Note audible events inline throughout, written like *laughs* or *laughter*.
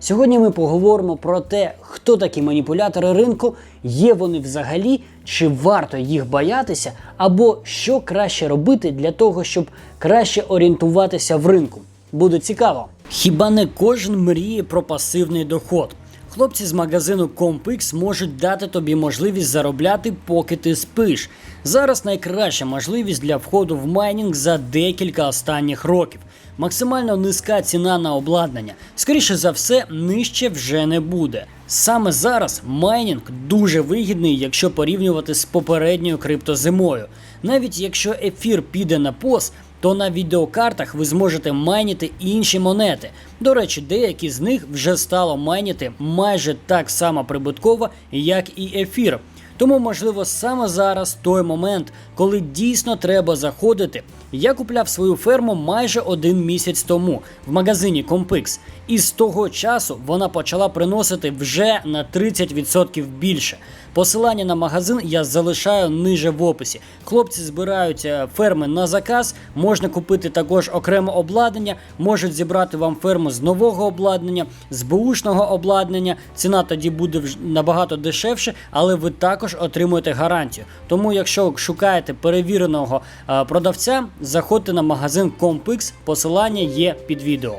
Сьогодні ми поговоримо про те, хто такі маніпулятори ринку, є вони взагалі, чи варто їх боятися, або що краще робити для того, щоб краще орієнтуватися в ринку. Буде цікаво. Хіба не кожен мріє про пасивний доход? Хлопці з магазину CompX можуть дати тобі можливість заробляти, поки ти спиш. Зараз найкраща можливість для входу в майнінг за декілька останніх років. Максимально низька ціна на обладнання. Скоріше за все, нижче вже не буде. Саме зараз майнінг дуже вигідний, якщо порівнювати з попередньою криптозимою. Навіть якщо ефір піде на пос, то на відеокартах ви зможете майніти інші монети. До речі, деякі з них вже стало майніти майже так само прибутково, як і ефір. Тому, можливо, саме зараз той момент, коли дійсно треба заходити. Я купляв свою ферму майже один місяць тому в магазині Compix, і з того часу вона почала приносити вже на 30% більше. Посилання на магазин я залишаю ниже в описі. Хлопці збирають е, ферми на заказ, можна купити також окреме обладнання, можуть зібрати вам ферму з нового обладнання, з бушного обладнання. Ціна тоді буде набагато дешевше, але ви також отримуєте гарантію. Тому, якщо шукаєте перевіреного е, продавця, заходьте на магазин Compix, посилання є під відео.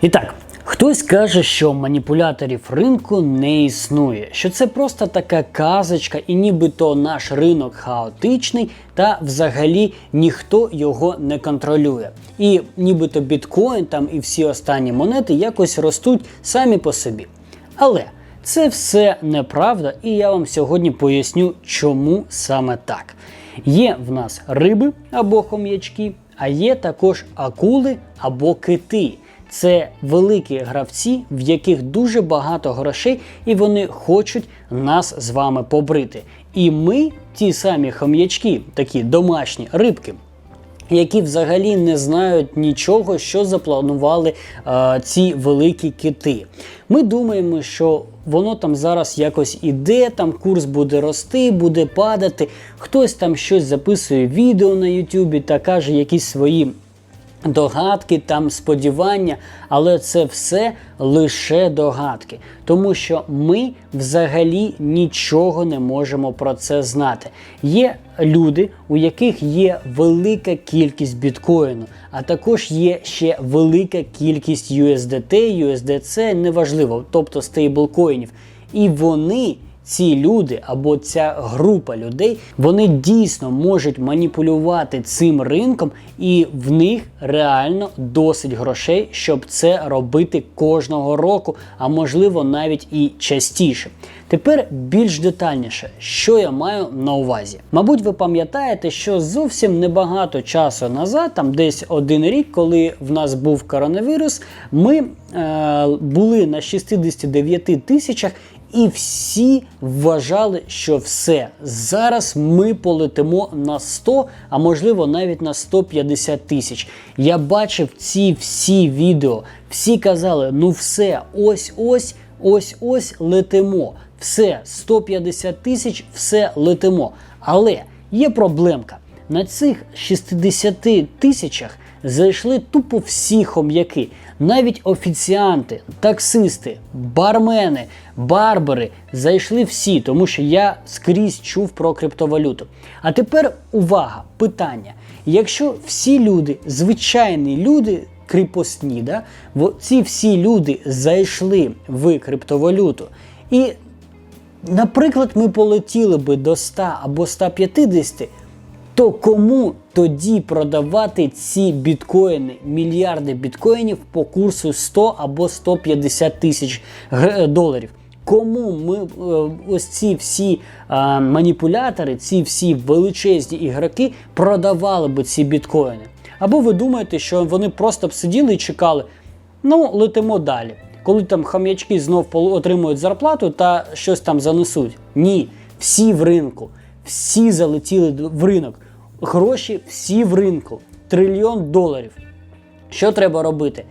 І так, хтось каже, що маніпуляторів ринку не існує, що це просто така казочка, і нібито наш ринок хаотичний, та взагалі ніхто його не контролює. І нібито біткоін там і всі останні монети якось ростуть самі по собі. Але це все неправда, і я вам сьогодні поясню, чому саме так. Є в нас риби або хом'ячки, а є також акули або кити. Це великі гравці, в яких дуже багато грошей, і вони хочуть нас з вами побрити. І ми, ті самі хом'ячки, такі домашні рибки, які взагалі не знають нічого, що запланували е, ці великі кити. Ми думаємо, що воно там зараз якось іде, там курс буде рости, буде падати. Хтось там щось записує відео на Ютубі та каже якісь свої догадки, там сподівання, але це все лише догадки, тому що ми взагалі нічого не можемо про це знати. Є люди, у яких є велика кількість біткоїну, а також є ще велика кількість USDT, USDC, неважливо, тобто стейблкоїнів. І вони ці люди або ця група людей вони дійсно можуть маніпулювати цим ринком, і в них реально досить грошей, щоб це робити кожного року, а можливо навіть і частіше. Тепер більш детальніше, що я маю на увазі. Мабуть, ви пам'ятаєте, що зовсім небагато часу назад, там десь один рік, коли в нас був коронавірус, ми е, були на 69 тисячах. І всі вважали, що все зараз ми полетимо на 100, а можливо навіть на 150 тисяч. Я бачив ці всі відео. Всі казали: ну все, ось ось, ось ось летимо. Все, 150 тисяч, все летимо. Але є проблемка. На цих 60 тисячах зайшли тупо всі хом'яки, навіть офіціанти, таксисти, бармени, барбери зайшли всі, тому що я скрізь чув про криптовалюту. А тепер увага, питання: якщо всі люди, звичайні люди, кріпосні, да, ці всі люди зайшли в криптовалюту і наприклад, ми полетіли би до 100 або 150, то кому тоді продавати ці біткоїни, мільярди біткоїнів по курсу 100 або 150 тисяч доларів? Кому ми е, ось ці всі е, маніпулятори, ці всі величезні ігроки продавали би ці біткоїни? Або ви думаєте, що вони просто б сиділи і чекали, ну летимо далі. Коли там хам'ячки знов отримують зарплату та щось там занесуть. Ні, всі в ринку, всі залетіли в ринок. Гроші всі в ринку. Трильйон доларів. Що треба робити?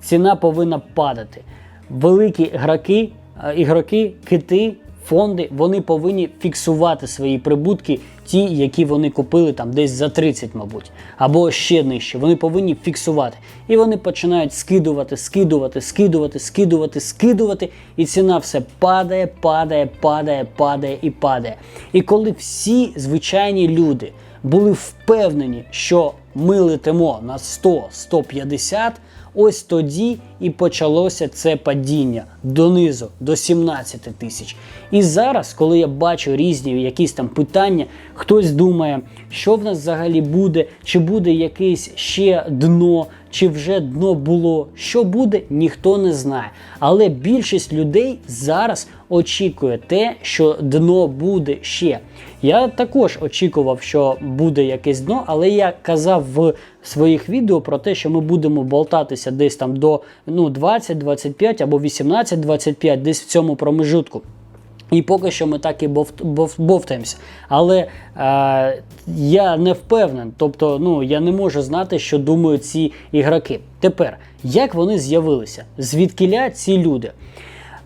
Ціна повинна падати. Великі граки, е, ігроки, кити, фонди, вони повинні фіксувати свої прибутки ті, які вони купили там десь за 30, мабуть, або ще нижче. Вони повинні фіксувати. І вони починають скидувати, скидувати, скидувати, скидувати, скидувати. І ціна все падає, падає, падає, падає і падає. І коли всі звичайні люди були впевнені, що ми летимо на 100-150, ось тоді і почалося це падіння донизу до 17 тисяч. І зараз, коли я бачу різні якісь там питання, хтось думає, що в нас взагалі буде, чи буде якесь ще дно, чи вже дно було, що буде, ніхто не знає. Але більшість людей зараз очікує те, що дно буде ще. Я також очікував, що буде якесь дно, але я казав в своїх відео про те, що ми будемо болтатися десь там до ну, 20-25 або 18-25, десь в цьому промежутку. І поки що ми так і бовт, бов, бовтаємося. Але е, я не впевнен, тобто ну, я не можу знати, що думають ці ігроки. Тепер, як вони з'явилися? Звідкиля ці люди?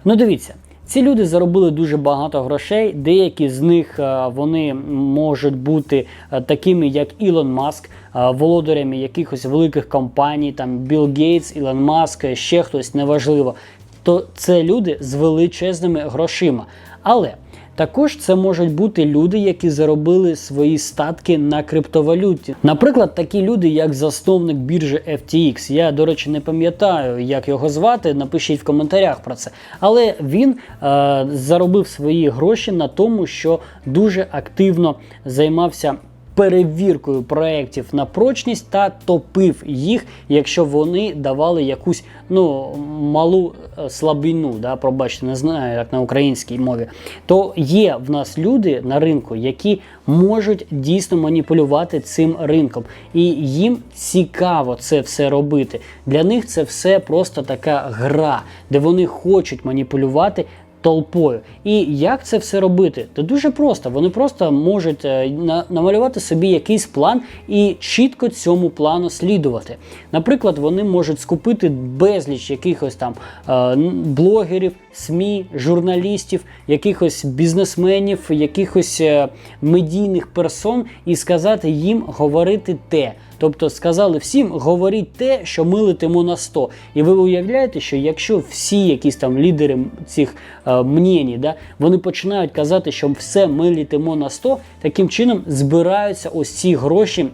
Ну, дивіться. Ці люди заробили дуже багато грошей. Деякі з них е, вони можуть бути е, такими, як Ілон Маск, е, володарями якихось великих компаній, там Білл Гейтс, Ілон Маск, ще хтось неважливо. То це люди з величезними грошима. Але також це можуть бути люди, які заробили свої статки на криптовалюті. Наприклад, такі люди, як засновник біржі FTX. Я, до речі, не пам'ятаю, як його звати. Напишіть в коментарях про це. Але він е, заробив свої гроші на тому, що дуже активно займався. Перевіркою проєктів на прочність та топив їх, якщо вони давали якусь ну малу е, слабину, да, пробачте, не знаю, як на українській мові, то є в нас люди на ринку, які можуть дійсно маніпулювати цим ринком, і їм цікаво це все робити. Для них це все просто така гра, де вони хочуть маніпулювати толпою. І як це все робити? Це дуже просто. Вони просто можуть е, на- намалювати собі якийсь план і чітко цьому плану слідувати. Наприклад, вони можуть скупити безліч якихось там е, блогерів, СМІ, журналістів, якихось бізнесменів, якихось е, медійних персон і сказати їм говорити те. Тобто сказали всім, говоріть те, що ми на 100. І ви уявляєте, що якщо всі якісь там лідери цих е, мнені, да, вони починають казати, що все ми на 100, таким чином збираються ось ці гроші.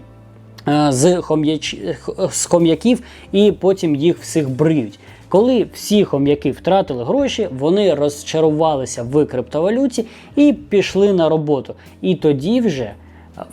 е, З, хом'яч... з хом'яків і потім їх всіх бриють. Коли всі хом'яки втратили гроші, вони розчарувалися в криптовалюті і пішли на роботу. І тоді вже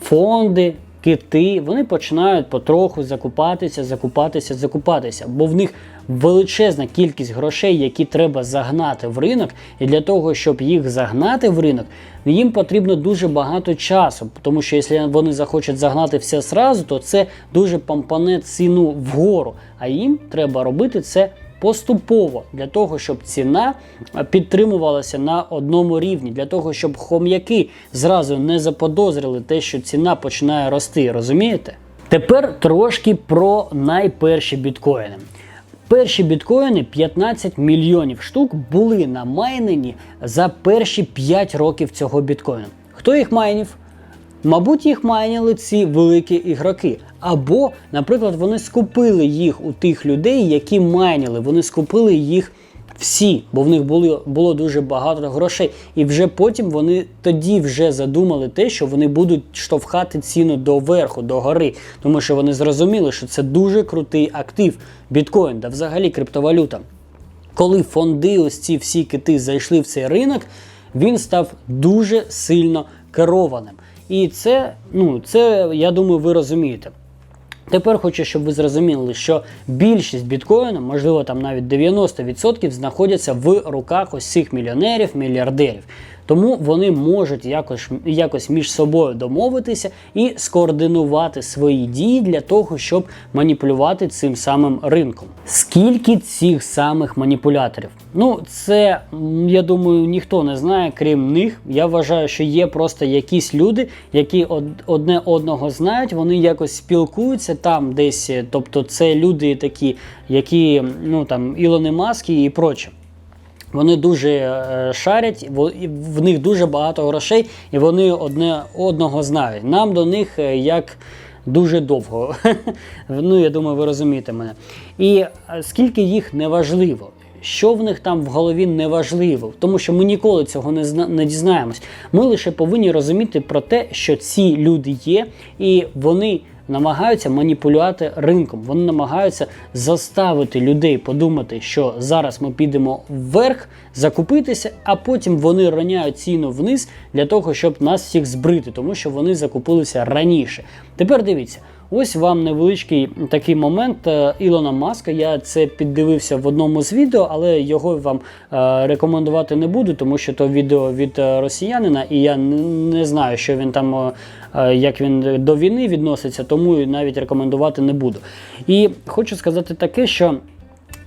фонди, кити, вони починають потроху закупатися, закупатися, закупатися, бо в них величезна кількість грошей, які треба загнати в ринок, і для того, щоб їх загнати в ринок, їм потрібно дуже багато часу, тому що якщо вони захочуть загнати все зразу, то це дуже помпане ціну вгору. А їм треба робити це поступово для того, щоб ціна підтримувалася на одному рівні, для того, щоб хом'яки зразу не заподозрили те, що ціна починає рости. Розумієте? Тепер трошки про найперші біткоїни. Перші біткоїни 15 мільйонів штук були намайнені за перші 5 років цього біткоїну. Хто їх майнів? Мабуть, їх майняли ці великі ігроки. Або, наприклад, вони скупили їх у тих людей, які майняли. Вони скупили їх всі, бо в них було, було дуже багато грошей. І вже потім вони тоді вже задумали те, що вони будуть штовхати ціну до верху, до гори. Тому що вони зрозуміли, що це дуже крутий актив. Біткоін, да взагалі криптовалюта. Коли фонди, ось ці всі кити зайшли в цей ринок, він став дуже сильно керованим. І це, ну, це, я думаю, ви розумієте. Тепер хочу, щоб ви зрозуміли, що більшість біткоїну, можливо, там навіть 90% знаходяться в руках ось цих мільйонерів, мільярдерів. Тому вони можуть якось, якось між собою домовитися і скоординувати свої дії для того, щоб маніпулювати цим самим ринком. Скільки цих самих маніпуляторів? Ну, це я думаю, ніхто не знає, крім них. Я вважаю, що є просто якісь люди, які од- одне одного знають, вони якось спілкуються там десь. е, Тобто, це люди такі, які ну там Ілони Маски і проче. Вони дуже е, шарять, в них дуже багато грошей, і вони одне одного знають. Нам до них е, як дуже довго. *laughs* ну, я думаю, ви розумієте мене. І е, скільки їх неважливо. Що в них там в голові неважливо, тому що ми ніколи цього не зна не дізнаємось. Ми лише повинні розуміти про те, що ці люди є, і вони намагаються маніпулювати ринком. Вони намагаються заставити людей подумати, що зараз ми підемо вверх, закупитися, а потім вони роняють ціну вниз для того, щоб нас всіх збрити, тому що вони закупилися раніше. Тепер дивіться. Ось вам невеличкий такий момент е, Ілона Маска. Я це піддивився в одному з відео, але його вам е, рекомендувати не буду, тому що то відео від е, росіянина, і я не знаю, що він там, як він до війни відноситься, тому навіть рекомендувати не буду. І хочу сказати таке, що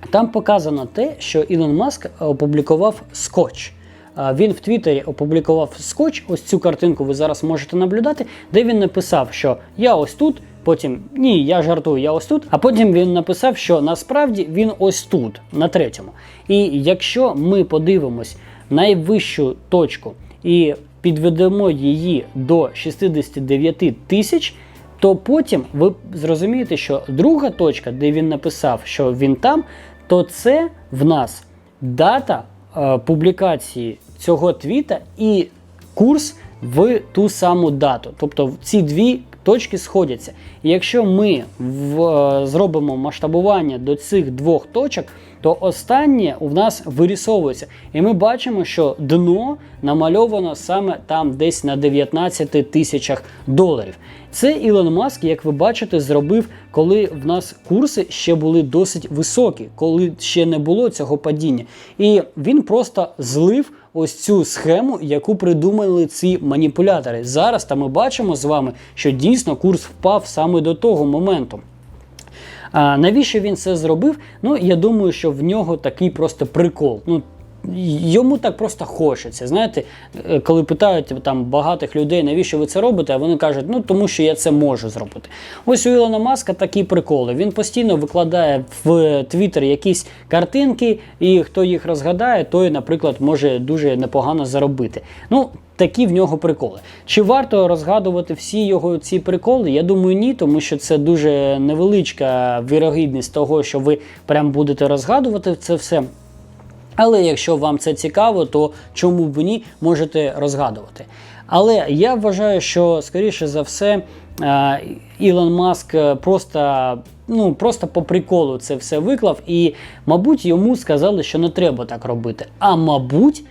там показано те, що Ілон Маск опублікував скотч. Він в Твіттері опублікував скотч, ось цю картинку ви зараз можете наблюдати, де він написав, що я ось тут, потім ні, я жартую, я ось тут. А потім він написав, що насправді він ось тут, на третьому. І якщо ми подивимось найвищу точку і підведемо її до 69 тисяч, то потім ви зрозумієте, що друга точка, де він написав, що він там, то це в нас дата е, публікації цього твіта і курс в ту саму дату. Тобто ці дві точки сходяться. І якщо ми в, е, зробимо масштабування до цих двох точок, то останнє у нас вирісовується. І ми бачимо, що дно намальовано саме там десь на 19 тисячах доларів. Це Ілон Маск, як ви бачите, зробив, коли в нас курси ще були досить високі, коли ще не було цього падіння. І він просто злив ось цю схему, яку придумали ці маніпулятори. Зараз та ми бачимо з вами, що дійсно курс впав саме до того моменту. А навіщо він це зробив? Ну, я думаю, що в нього такий просто прикол. Ну, Йому так просто хочеться. Знаєте, е, коли питають там багатих людей, навіщо ви це робите, а вони кажуть, ну тому що я це можу зробити. Ось у Ілона Маска такі приколи. Він постійно викладає в Твіттер якісь картинки, і хто їх розгадає, той, наприклад, може дуже непогано заробити. Ну, Такі в нього приколи. Чи варто розгадувати всі його ці приколи? Я думаю, ні, тому що це дуже невеличка вірогідність того, що ви прям будете розгадувати це все. Але якщо вам це цікаво, то чому б ні, можете розгадувати. Але я вважаю, що скоріше за все е, Ілон Маск просто, ну, просто по приколу це все виклав, і, мабуть, йому сказали, що не треба так робити. А мабуть,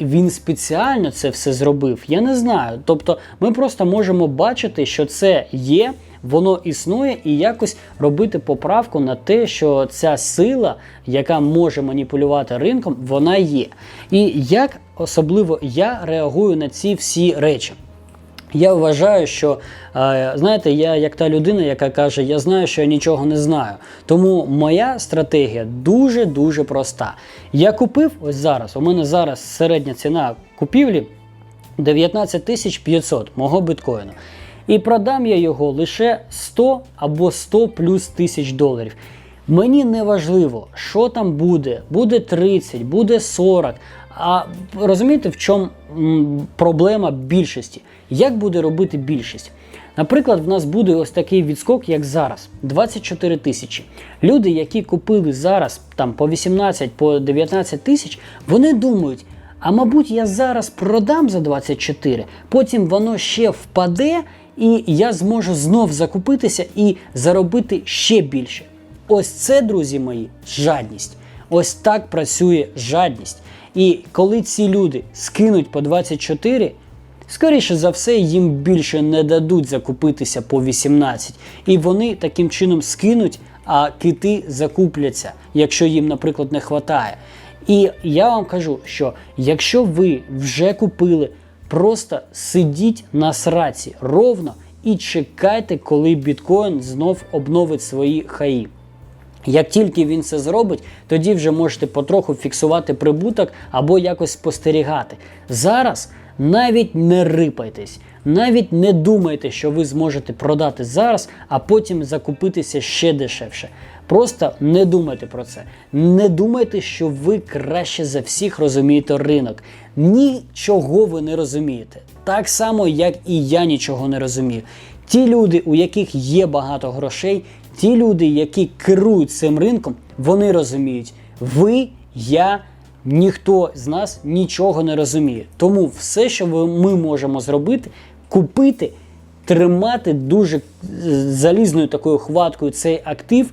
він спеціально це все зробив. Я не знаю. Тобто, ми просто можемо бачити, що це є. Воно існує і якось робити поправку на те, що ця сила, яка може маніпулювати ринком, вона є. І як особливо я реагую на ці всі речі. Я вважаю, що е, знаєте, я як та людина, яка каже, я знаю, що я нічого не знаю. Тому моя стратегія дуже дуже проста. Я купив ось зараз. У мене зараз середня ціна купівлі 19 тисяч 500 мого біткоїну. І продам я його лише 100 або 100 плюс тисяч доларів. Мені не важливо, що там буде, буде 30, буде 40. А розумієте, в чому проблема більшості? Як буде робити більшість? Наприклад, в нас буде ось такий відскок, як зараз: 24 тисячі. Люди, які купили зараз там по 18, по 19 тисяч, вони думають. А мабуть, я зараз продам за 24, потім воно ще впаде, і я зможу знов закупитися і заробити ще більше. Ось це, друзі мої, жадність. Ось так працює жадність. І коли ці люди скинуть по 24, скоріше за все, їм більше не дадуть закупитися по 18. І вони таким чином скинуть, а кити закупляться, якщо їм, наприклад, не вистачає. І я вам кажу, що якщо ви вже купили, просто сидіть на сраці ровно і чекайте, коли біткоін знов обновить свої хаї. Як тільки він це зробить, тоді вже можете потроху фіксувати прибуток або якось спостерігати. Зараз навіть не рипайтесь, навіть не думайте, що ви зможете продати зараз, а потім закупитися ще дешевше. Просто не думайте про це. Не думайте, що ви краще за всіх розумієте ринок. Нічого ви не розумієте. Так само, як і я нічого не розумію. Ті люди, у яких є багато грошей, ті люди, які керують цим ринком, вони розуміють. Ви, я, ніхто з нас нічого не розуміє. Тому все, що ми можемо зробити, купити, тримати дуже залізною такою хваткою цей актив,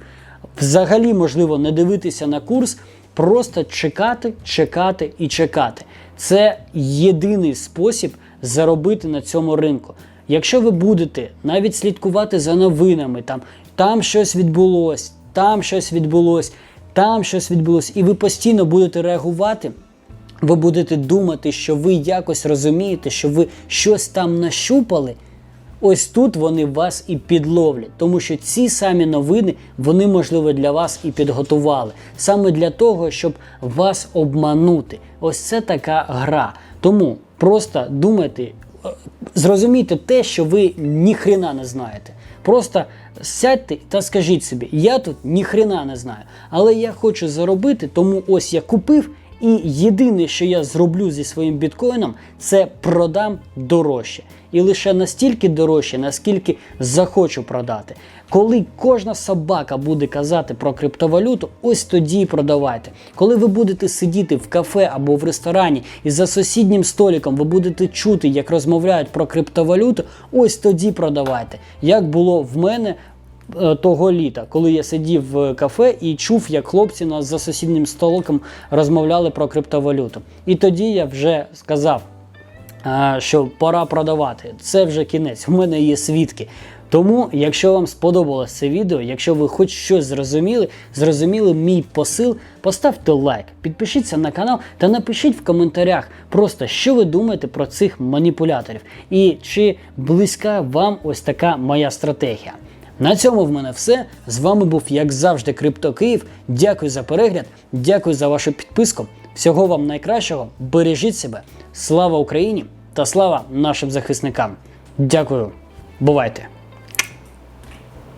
взагалі можливо не дивитися на курс, просто чекати, чекати і чекати. Це єдиний спосіб заробити на цьому ринку. Якщо ви будете навіть слідкувати за новинами, там, там щось відбулось, там щось відбулось, там щось відбулось, і ви постійно будете реагувати, ви будете думати, що ви якось розумієте, що ви щось там нащупали. Ось тут вони вас і підловлять, тому що ці самі новини вони можливо для вас і підготували саме для того, щоб вас обманути. Ось це така гра. Тому просто думайте, е, зрозумійте те, що ви ніхрена не знаєте. Просто сядьте та скажіть собі, я тут ніхрена не знаю, але я хочу заробити, тому ось я купив. І єдине, що я зроблю зі своїм біткоїном, це продам дорожче. І лише настільки дорожче, наскільки захочу продати. Коли кожна собака буде казати про криптовалюту, ось тоді і продавайте. Коли ви будете сидіти в кафе або в ресторані і за сусіднім столиком ви будете чути, як розмовляють про криптовалюту, ось тоді продавайте. Як було в мене того літа, коли я сидів в кафе і чув, як хлопці нас за сусіднім столиком розмовляли про криптовалюту. І тоді я вже сказав, що пора продавати. Це вже кінець. У мене є свідки. Тому, якщо вам сподобалось це відео, якщо ви хоч щось зрозуміли, зрозуміли мій посил, поставте лайк, підпишіться на канал та напишіть в коментарях просто, що ви думаєте про цих маніпуляторів і чи близька вам ось така моя стратегія. На цьому в мене все. З вами був, як завжди, Крипто Київ. Дякую за перегляд, дякую за вашу підписку. Всього вам найкращого. Бережіть себе. Слава Україні та слава нашим захисникам. Дякую. Бувайте!